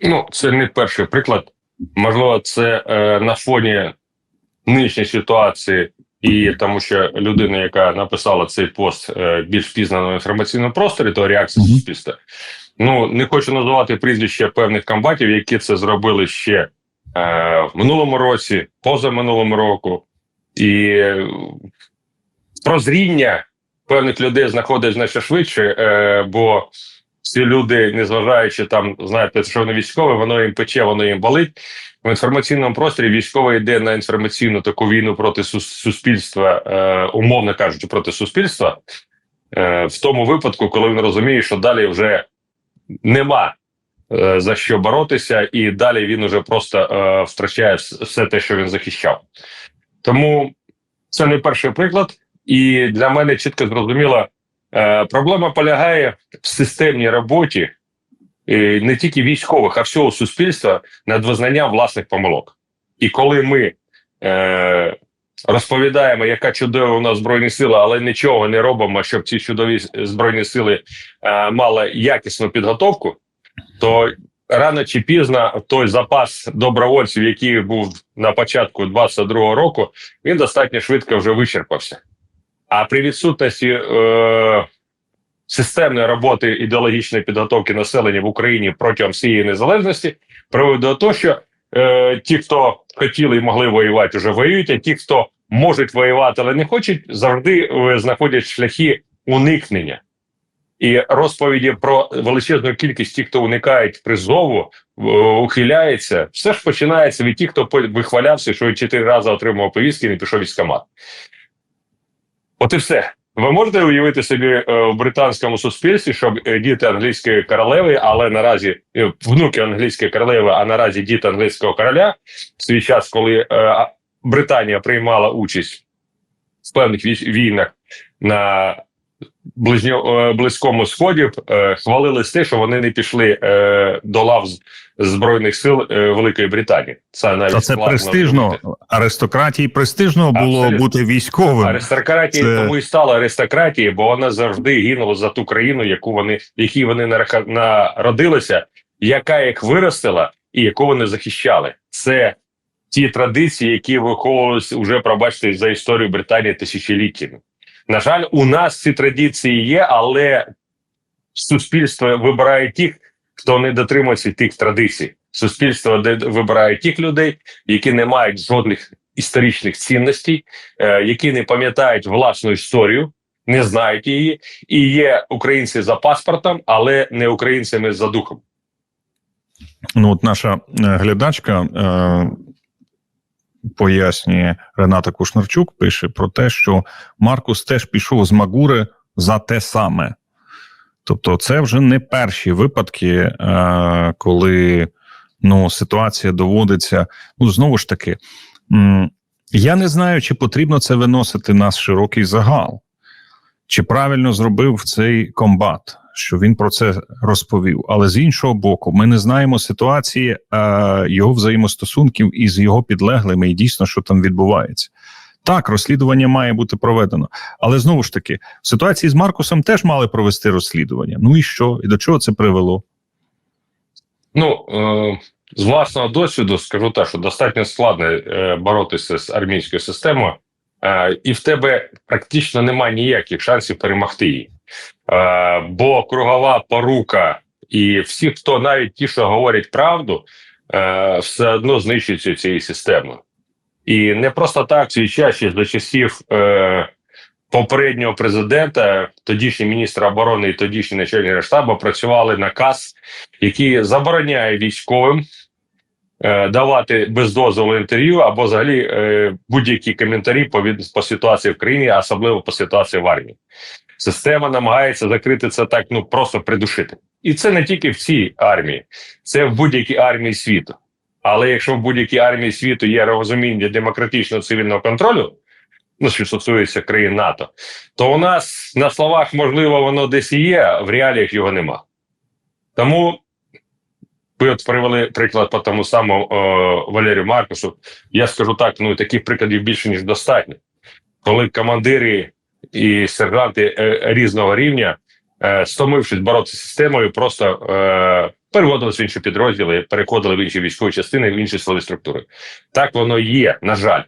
Ну, це не перший приклад. Можливо, це е, на фоні нинішньої ситуації, і тому що людина, яка написала цей пост, е, більш пізнана в інформаційному просторі, то реакція Мгм. суспільства. Ну не хочу називати прізвища певних комбатів, які це зробили ще е, в минулому році, позаминулому року, і е, прозріння певних людей знаходить значно швидше, е, бо всі люди, незважаючи там, знаєте, що вони військові, воно їм пече, воно їм болить. В інформаційному просторі військовий йде на інформаційну таку війну проти суспільства, е, умовно кажучи, проти суспільства, е, в тому випадку, коли він розуміє, що далі вже нема е, за що боротися, і далі він уже просто е, втрачає все те, що він захищав. Тому це не перший приклад, і для мене чітко зрозуміло, е, проблема полягає в системній роботі е, не тільки військових, а всього суспільства над визнанням власних помилок. І коли ми е, розповідаємо, яка чудова у нас збройні сили, але нічого не робимо, щоб ці чудові збройні сили е, мали якісну підготовку, то рано чи пізно той запас добровольців, який був на початку 22-го року, він достатньо швидко вже вичерпався. А при відсутності е, системної роботи ідеологічної підготовки населення в Україні протягом всієї незалежності приводить до того, що е, ті, хто хотіли і могли воювати, вже воюють, а ті, хто можуть воювати, але не хочуть, завжди е, знаходять шляхи уникнення. І розповіді про величезну кількість тих, хто уникають призову, е, ухиляється, все ж починається від тих, хто вихвалявся, що чотири рази отримав повістки і не пішов військкомат. От і все. Ви можете уявити собі е, в британському суспільстві, щоб е, діти англійської королеви, але наразі е, внуки англійської королеви, а наразі діти англійського короля, в свій час, коли Британія приймала участь в певних вій- війнах на ближньо, е, близькому сході, е, хвалились те, що вони не пішли е, до лав збройних сил Великої Британії. Це навіть Та це престижно. зробити. Аристократії престижно було Абсолютно. бути військовим. Аристократія Це- тому і стала аристократією, бо вона завжди гинула за ту країну, яку вони, в якій вони народилися, яка їх виростила і яку вони захищали. Це ті традиції, які виховувалися вже, пробачте, за історію Британії тисячоліттями. На жаль, у нас ці традиції є, але суспільство вибирає тих, хто не дотримується тих традицій. Суспільство вибирає тих людей, які не мають жодних історичних цінностей, е, які не пам'ятають власну історію, не знають її, і є українці за паспортом, але не українцями за духом. Ну, от наша е, глядачка е, пояснює Рената Кушнарчук, пише про те, що Маркус теж пішов з Магури за те саме. Тобто, це вже не перші випадки, е, коли ну, ситуація доводиться. Ну, знову ж таки, я не знаю, чи потрібно це виносити на широкий загал, чи правильно зробив цей комбат, що він про це розповів. Але з іншого боку, ми не знаємо ситуації е, його взаємостосунків із його підлеглими, і дійсно, що там відбувається. Так, розслідування має бути проведено, але знову ж таки, в ситуації з Маркусом теж мали провести розслідування. Ну і що? І до чого це привело? Ну е, з власного досвіду скажу так, що достатньо складно е, боротися з армійською системою, е, і в тебе практично немає ніяких шансів перемогти її. Е, бо кругова порука і всі, хто навіть ті, що говорять правду, е, все одно знищуються цією системою. І не просто так свій час ще за часів е, попереднього президента, тодішній міністр оборони і тодішній начальник штабу працювали наказ, який забороняє військовим давати без дозволу інтерв'ю або взагалі будь-які коментарі по, по ситуації в країні, особливо по ситуації в армії. Система намагається закрити це так, ну просто придушити. І це не тільки в цій армії, це в будь-якій армії світу. Але якщо в будь-якій армії світу є розуміння демократичного цивільного контролю, ну що стосується країн НАТО, то у нас на словах можливо воно десь і є, в реаліях його нема. Тому ви от привели приклад по тому самому е, Валерію Маркусу. Я скажу так: ну таких прикладів більше ніж достатньо. Коли командири і сержанти е, різного рівня, е, стомившись боротися з системою, просто е, переводились в інші підрозділи, переходили в інші військові частини, в інші силові структури. Так воно є, на жаль.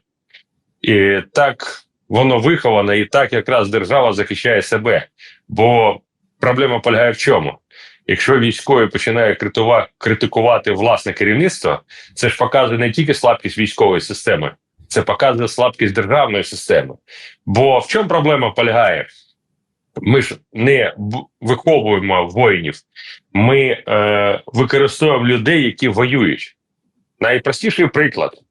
І так воно виховано, і так якраз держава захищає себе. Бо проблема полягає в чому? Якщо військові починають критикувати власне керівництво, це ж показує не тільки слабкість військової системи, це показує слабкість державної системи. Бо в чому проблема полягає? Ми ж не виховуємо воїнів, ми е, використовуємо людей, які воюють. Найпростіший приклад.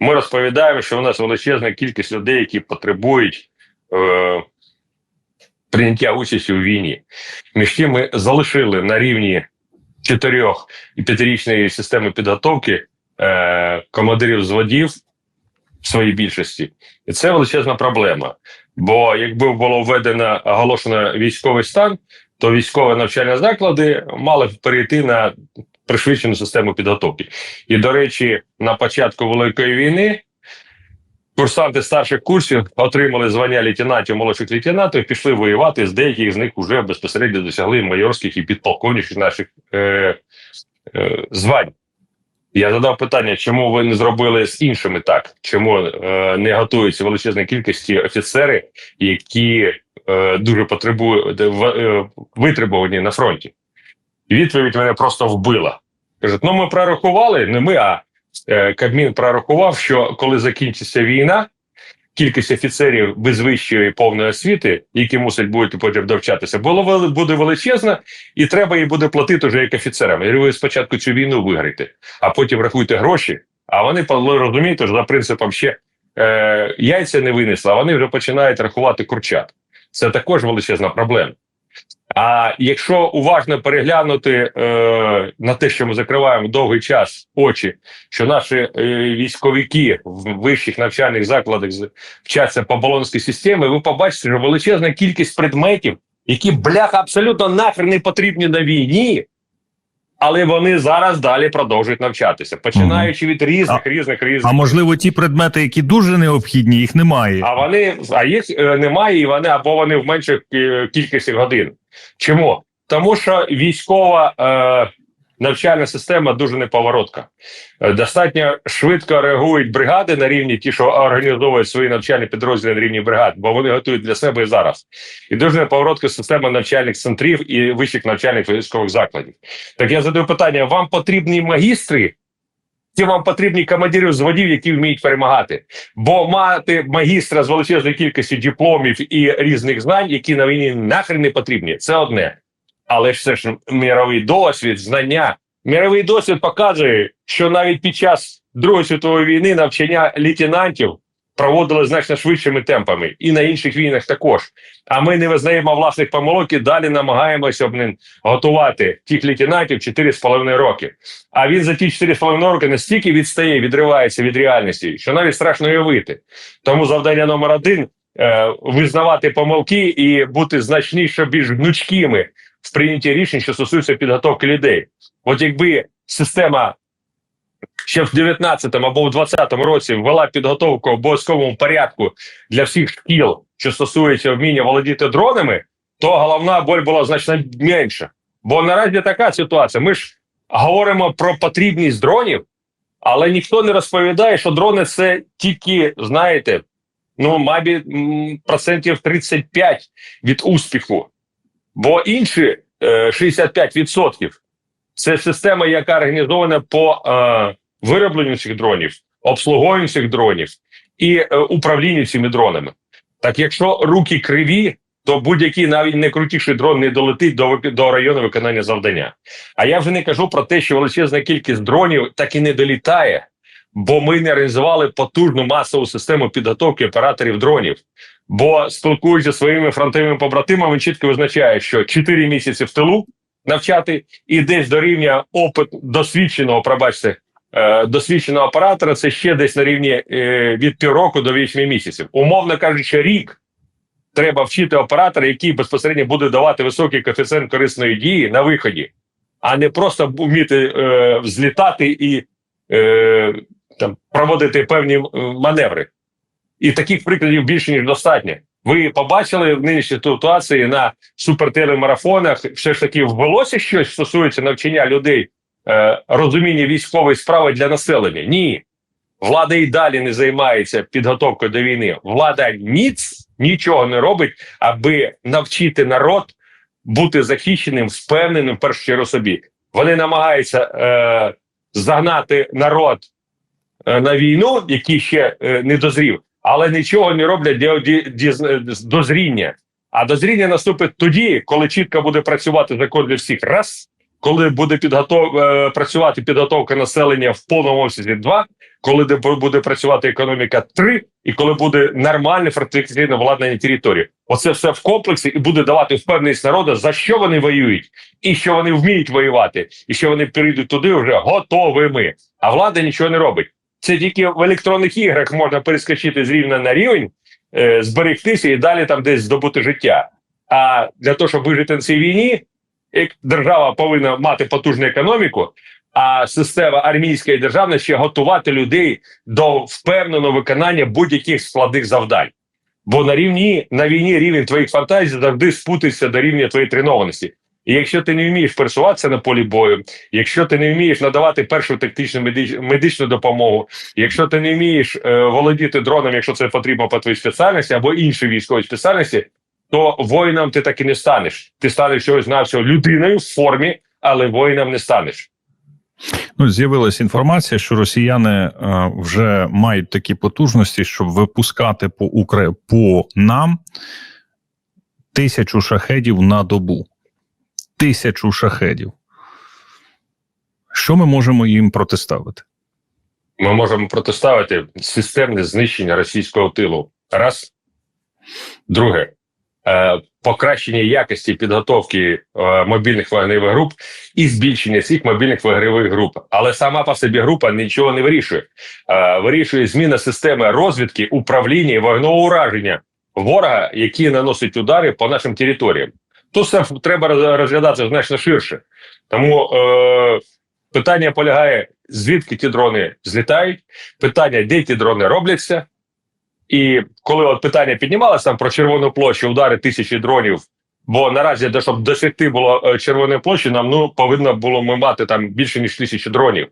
Ми розповідаємо, що у нас величезна кількість людей, які потребують е, прийняття участі у війні. Між тим ми залишили на рівні чотирьох і п'ятирічної системи підготовки е, командирів зводів в своїй більшості. І це величезна проблема. Бо якби було введено оголошено військовий стан, то військові навчальні заклади мали б перейти на пришвидшену систему підготовки. І, до речі, на початку Великої війни курсанти старших курсів отримали звання лейтенантів, молодших лейтенантів, пішли воювати. З деяких з них вже безпосередньо досягли майорських і підполковничих наших е, е, звань. Я задав питання, чому ви не зробили з іншими так? Чому е, не готуються величезної кількості офіцери, які е, дуже потребують е, витребувані на фронті? Відповідь мене просто вбила. Кажуть, ну ми прорахували, не ми, а е, Кабмін прорахував, що коли закінчиться війна, кількість офіцерів без вищої повної освіти, які мусять бути потім довчатися, було буде величезна, і треба їй буде платити вже як офіцерам. Говорю, ви спочатку цю війну виграйте, а потім рахуйте гроші. А вони розумієте, що за принципом ще е, яйця не винесли, а вони вже починають рахувати курчат. Це також величезна проблема. А якщо уважно переглянути е, на те, що ми закриваємо довгий час очі, що наші е, військовики в вищих навчальних закладах вчаться по балонській системі, ви побачите, що величезна кількість предметів, які бляха абсолютно нахер не потрібні на війні, але вони зараз далі продовжують навчатися, починаючи від різних різних різних. А можливо, ті предмети, які дуже необхідні, їх немає. А вони а їх е, немає, і вони або вони в менших е, кількості годин. Чому? Тому що військова е, навчальна система дуже неповоротка. Е, достатньо швидко реагують бригади на рівні ті, що організовують свої навчальні підрозділи на рівні бригад, бо вони готують для себе і зараз. І дуже неповоротка система навчальних центрів і вищих навчальних військових закладів. Так я задаю питання: вам потрібні магістри? Чи вам потрібні командири зводів, які вміють перемагати? Бо мати магістра з величезною кількістю дипломів і різних знань, які на війні нахрен не потрібні, це одне. Але ж це ж міровий досвід, знання. Міровий досвід показує, що навіть під час Другої світової війни навчання лейтенантів проводили значно швидшими темпами, і на інших війнах також. А ми не визнаємо власних помилок і далі намагаємося готувати тих лейтенантів 4,5 роки. А він за ті 4,5 роки настільки відстає, відривається від реальності, що навіть страшно уявити. Тому завдання номер один е, визнавати помилки і бути значніше більш гнучкими в прийнятті рішень, що стосуються підготовки людей. От якби система ще в 19-му або в 20-му році ввела підготовку в обов'язковому порядку для всіх шкіл, що стосується вміння володіти дронами, то головна боль була значно менша. Бо наразі така ситуація. Ми ж говоримо про потрібність дронів, але ніхто не розповідає, що дрони це тільки, знаєте, ну, мабуть, процентів 35 від успіху. Бо інші е, 65% це система, яка організована по е, виробленню цих дронів, обслуговуванню цих дронів і е, управлінню цими дронами. Так якщо руки криві, то будь-який навіть найкрутіший дрон не долетить до, до району виконання завдання. А я вже не кажу про те, що величезна кількість дронів так і не долітає, бо ми не реалізували потужну масову систему підготовки операторів дронів. Бо спілкуючись зі своїми фронтовими побратимами, він чітко визначає, що 4 місяці в тилу навчати і десь до рівня опит досвідченого, пробачте, е, досвідченого оператора це ще десь на рівні е, від півроку до 8 місяців. Умовно кажучи, рік треба вчити оператора, який безпосередньо буде давати високий коефіцієнт корисної дії на виході, а не просто вміти е, взлітати і е, там проводити певні маневри. І таких прикладів більше ніж достатньо. Ви побачили в нинішній ситуації на супертелемарафонах, все ж таки ввелося щось стосується навчання людей е, розуміння військової справи для населення? Ні. Влада і далі не займається підготовкою до війни. Влада ніц нічого не робить, аби навчити народ бути захищеним, впевненим в першу чергу собі. Вони намагаються е, загнати народ е, на війну, який ще е, не дозрів, але нічого не роблять для дозріння. А дозріння наступить тоді, коли чітко буде працювати закон для всіх. Раз, коли буде підготов... е, працювати підготовка населення в повному обсязі, два, коли буде працювати економіка, три, і коли буде нормальне фортифікаційне владнання території. Оце все в комплексі і буде давати впевненість народу, за що вони воюють, і що вони вміють воювати, і що вони прийдуть туди вже готовими. А влада нічого не робить. Це тільки в електронних іграх можна перескочити з рівня на рівень, е, зберегтися і далі там десь здобути життя. А для того, щоб вижити на цій війні, держава повинна мати потужну економіку, а система армійська і державна ще готувати людей до впевненого виконання будь-яких складних завдань. Бо на рівні на війні рівень твоїх фантазій завжди спутається до рівня твоєї тренованості. І якщо ти не вмієш пересуватися на полі бою, якщо ти не вмієш надавати першу тактичну медич, медичну допомогу, якщо ти не вмієш е, володіти дроном, якщо це потрібно по твоїй спеціальності або іншій військовій спеціальності, то воїном ти так і не станеш. Ти станеш чогось навсього людиною в формі, але воїном не станеш. Ну, з'явилася інформація, що росіяни е, вже мають такі потужності, щоб випускати по Укра... по нам тисячу шахедів на добу. Тисячу шахедів. Що ми можемо їм протиставити? Ми можемо протиставити системне знищення російського тилу. Раз. Друге, е, покращення якості підготовки е, мобільних вогневих груп і збільшення цих мобільних вогневих груп. Але сама по собі група нічого не вирішує. Е, вирішує зміна системи розвідки, управління і вогневого ураження ворога, які наносять удари по нашим територіям. Тут все треба розглядати значно ширше. Тому е, питання полягає, звідки ті дрони злітають, питання, де ті дрони робляться. І коли от питання піднімалося там про червону площу, удари тисячі дронів. Бо наразі, де щоб досягти було е, червоної площі, нам ну повинно було ми мати там більше ніж тисячу дронів.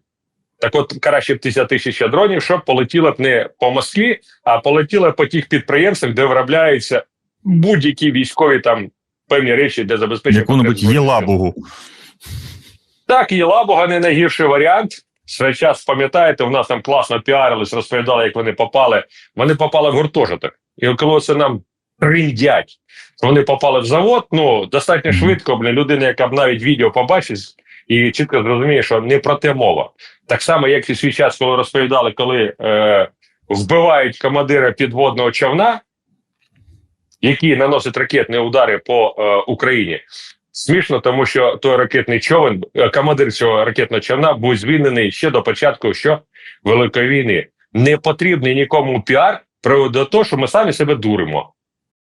Так, от краще б тисяча тисяча дронів, щоб полетіло б не по Москві, а полетіло по тих підприємствах, де виробляються будь-які військові там певні речі для забезпечення. Яку-небудь. Єлабугу. Так, Єлабуга не найгірший варіант. Свій час пам'ятаєте, у нас там класно піарились, розповідали, як вони попали. Вони попали в гуртожиток. І коли це нам триндять, вони попали в завод. Ну достатньо швидко. Бля, людина, яка б навіть відео побачить і чітко зрозуміє, що не про те мова. Так само, як і свій час, коли розповідали, коли е, вбивають командира підводного човна, який наносить ракетні удари по е, Україні. Смішно, тому що той ракетний човен, е, командир цього ракетного човна, був звільнений ще до початку що Великої війни. Не потрібний нікому піар приводу до того, що ми самі себе дуримо.